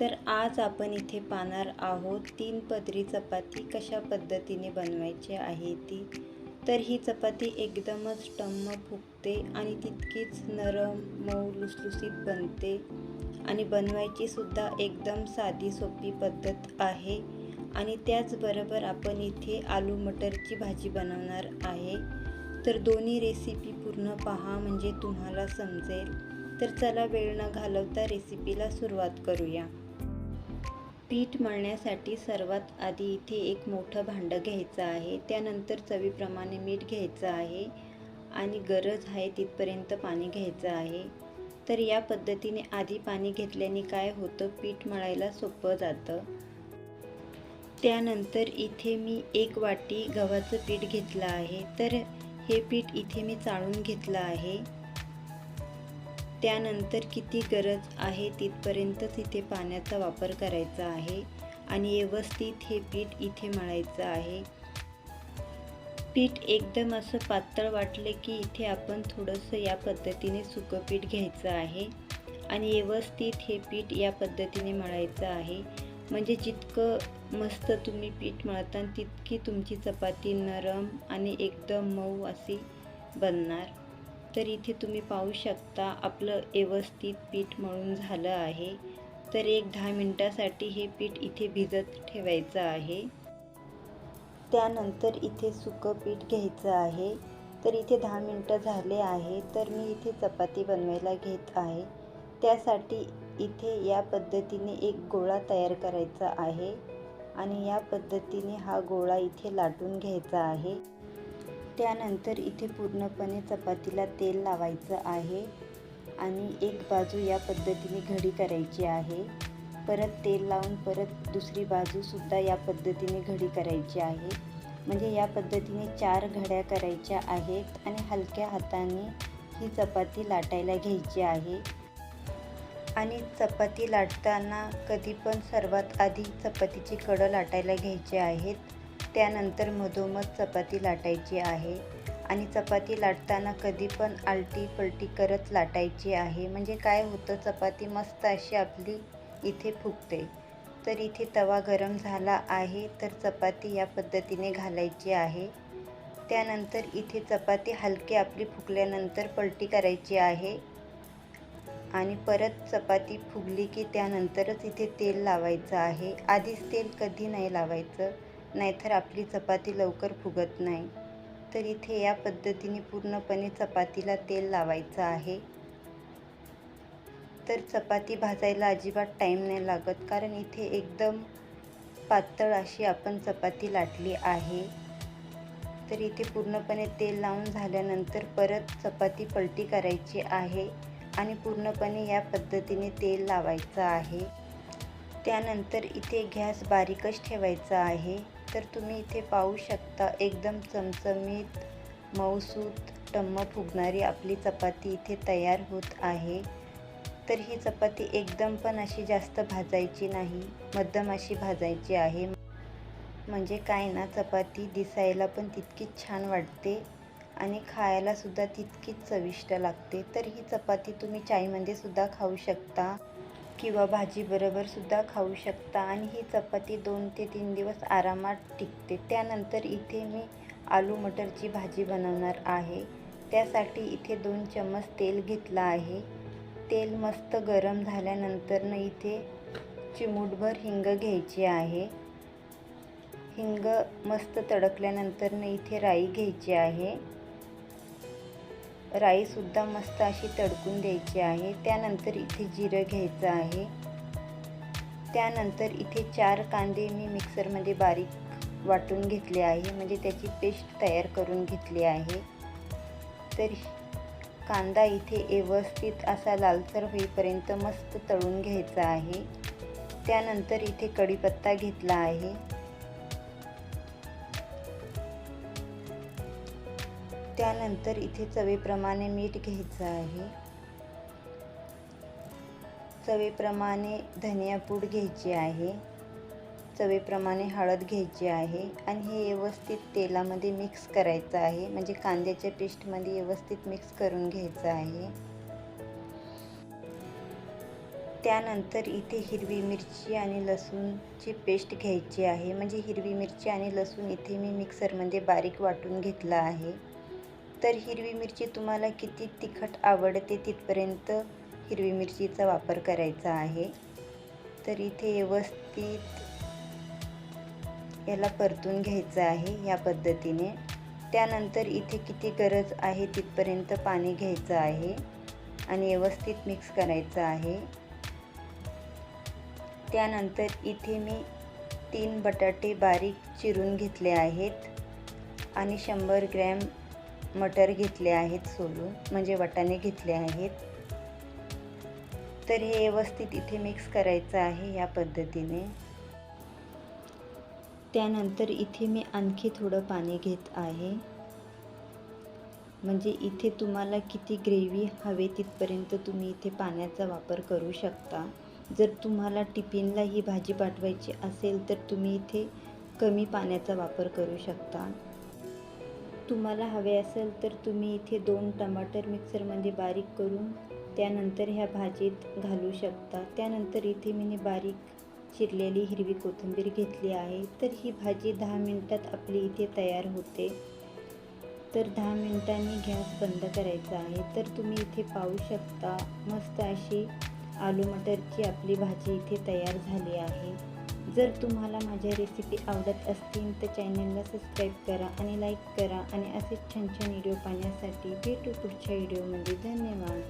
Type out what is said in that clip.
तर आज आपण इथे पाहणार आहोत तीन पदरी चपाती कशा पद्धतीने बनवायची आहे ती. तर ही चपाती एकदमच टम्म फुगते आणि तितकीच नरम मऊ लुसलुसीत बनते. आणि बनवायची सुद्धा एकदम साधी सोपी पद्धत आहे. आणि त्याचबरोबर आपण इथे आलू मटरची भाजी बनवणार आहे. तर दोन्ही रेसिपी पूर्ण पहा म्हणजे तुम्हाला समजेल. तर चला वेळ न घालवता रेसिपीला सुरुवात करूया. पीठ मळण्यासाठी सर्वात आधी इथे एक मोठं भांडं घ्यायचं आहे. त्यानंतर चवीप्रमाणे मीठ घ्यायचं आहे आणि गरज आहे तिथपर्यंत पाणी घ्यायचं आहे. तर या पद्धतीने आधी पाणी घेतल्याने काय होतं? पीठ मळायला सोपं जातं. त्यानंतर इथे मी एक वाटी गव्हाचं पीठ घेतलं आहे. तर हे पीठ इथे मी चाळून घेतलं आहे. त्यानंतर किती गरज आहे तिथपर्यंतच इथे पाण्याचा वापर करायचा आहे आणि व्यवस्थित हे पीठ इथे मळायचं आहे. पीठ एकदम असं पातळ वाटले की इथे आपण थोडंसं या पद्धतीने सुकं पीठ घ्यायचं आहे आणि व्यवस्थित हे पीठ या पद्धतीने मळायचं आहे. म्हणजे जितकं मस्त तुम्ही पीठ मळता तितकी तुमची चपाती नरम आणि एकदम मऊ अशी बनणार. तर इथे तुम्ही पाहू शकता आपलं व्यवस्थित पीठ मळून झालं आहे. तर एक दहा मिनटासाठी हे पीठ इथे भिजत ठेवायचं आहे. त्यानंतर इथे सुकं पीठ घ्यायचं आहे. तर इथे दहा मिनटं झाले आहे. तर मी इथे चपाती बनवायला घेत आहे. त्यासाठी इथे या पद्धतीने एक गोळा तयार करायचा आहे. आणि या पद्धतीने हा गोळा इथे लाटून घ्यायचा आहे. त्यानंतर इथे पूर्णपणे चपातीला तेल लावायचं आहे आणि एक बाजू या पद्धतीने घडी करायची आहे. परत तेल लावून परत दुसरी बाजूसुद्धा या पद्धतीने घडी करायची आहे. म्हणजे या पद्धतीने चार घड्या करायच्या आहेत आणि हलक्या हाताने ही चपाती लाटायला घ्यायची आहे. आणि चपाती लाटताना कधी पण सर्वात आधी चपातीची कडं लाटायला घ्यायची आहेत. त्यानंतर मधोमध चपाती लाटायची आहे. आणि चपाती लाटताना कधी पण आलटी पलटी करत लाटायची आहे. म्हणजे काय होतं चपाती मस्त अशी आपली इथे फुगते. तर इथे तवा गरम झाला आहे तर चपाती या पद्धतीने घालायची आहे. त्यानंतर इथे चपाती हलकी आपली फुगल्यानंतर पलटी करायची आहे. आणि परत चपाती फुगली की त्यानंतरच इथे तेल लावायचं आहे. आधीच तेल कधी नाही लावायचं. नाहीतर आपली चपाती लवकर फुगत नाही. तर इथे या पद्धतीने पूर्णपणे चपातीला तेल लावायचं आहे. तर चपाती भाजायला अजिबात टाईम नाही लागत कारण इथे एकदम पातळ अशी आपण चपाती लाटली आहे. तर इथे पूर्णपणे तेल लावून झाल्यानंतर परत चपाती पलटी करायची आहे आणि पूर्णपणे या पद्धतीने तेल लावायचं आहे. त्यानंतर इथे गॅस बारीकच ठेवायचा आहे. तर तुम्ही इथे पाहू शकता एकदम चमचमीत मऊसूत टम्म फुगणारी आपली चपाती इथे तयार होत आहे. तर ही चपाती एकदम पण अशी जास्त भाजायची नाही मध्यम अशी भाजायची आहे. म्हणजे काय ना चपाती दिसायला पण तितकीच छान वाटते आणि खायलासुद्धा तितकीच चविष्ट लागते. तर ही चपाती तुम्ही चायमध्ये सुद्धा खाऊ शकता. किंवा भाजीबरोबरसुद्धा खाऊ शकता आणि ही चपाती दोन ते तीन दिवस आरामात टिकते. त्यानंतर इथे मी आलू मटरची भाजी बनवणार आहे. त्यासाठी इथे दोन चम्मच तेल घेतलं आहे. तेल मस्त गरम झाल्यानंतरनं इथे चिमूटभर हिंग घ्यायची आहे. हिंग मस्त तडकल्यानंतरनं इथे राई घ्यायची आहे. राईसुद्धा मस्त अशी तडकून द्यायची आहे. त्यानंतर इथे जिरं घ्यायचं आहे. त्यानंतर इथे चार कांदे मी मिक्सरमध्ये बारीक वाटून घेतले आहे. म्हणजे त्याची पेस्ट तयार करून घेतली आहे. तर कांदा इथे व्यवस्थित असा लालसर होईपर्यंत मस्त तळून घ्यायचा आहे. त्यानंतर इथे कढीपत्ता घेतला आहे. त्यानंतर इथे चवीप्रमाणे मीठ घ्यायचं आहे. चवीप्रमाणे धनिया पूड घ्यायची आहे. चवीप्रमाणे हळद घ्यायची आहे आणि हे व्यवस्थित तेलामध्ये मिक्स करायचं आहे. म्हणजे कांद्याच्या पेस्टमध्ये व्यवस्थित मिक्स करून घ्यायचं आहे. त्यानंतर इथे हिरवी मिरची आणि लसूणची पेस्ट घ्यायची आहे. म्हणजे हिरवी मिरची आणि लसूण इथे मी मिक्सरमध्ये बारीक वाटून घेतलं आहे. तर हिरवी मिरची तुम्हाला किती तिखट आवडते तिथपर्यंत हिरवी मिरचीचा वापर करायचा आहे. तर इथे व्यवस्थित याला परतून घ्यायचं आहे या पद्धतीने. त्यानंतर इथे किती गरज आहे तिथपर्यंत पाणी घ्यायचं आहे आणि व्यवस्थित मिक्स करायचं आहे. त्यानंतर इथे मी तीन बटाटे बारीक चिरून घेतले आहेत आणि शंभर ग्रॅम मटर घेतले आहेत सोलून म्हणजे वाटाणे घेतले आहेत. तर हे व्यवस्थित इथे मिक्स करायचं आहे या पद्धतीने. त्यानंतर इथे मी आणखी थोडं पाणी घेत आहे. म्हणजे इथे तुम्हाला किती ग्रेव्ही हवे तिथपर्यंत तुम्ही इथे पाण्याचा वापर करू शकता. जर तुम्हाला टिफिनला ही भाजी पाठवायची असेल तर तुम्ही इथे कमी पाण्याचा वापर करू शकता. तुम्हाला हवे असेल तर तुम्ही इथे दोन टमाटर मिक्सरमध्ये बारीक करून त्यानंतर ह्या भाजीत घालू शकता. त्यानंतर इथे मी बारीक चिरलेली हिरवी कोथिंबीर घेतली आहे. तर ही भाजी दहा मिनटात आपली इथे तयार होते. तर दहा मिनटांनी गॅस बंद करायचा आहे. तर तुम्ही इथे पाहू शकता मस्त अशी आलू मटरची आपली भाजी इथे तयार झाली आहे. जर तुम्हाला माझ्या रेसिपी आवडत असतील तर चॅनलला सबस्क्राईब करा आणि लाईक करा आणि असेच छान छान व्हिडिओ पाहण्यासाठी भेटू पुढच्या व्हिडिओमध्ये धन्यवाद.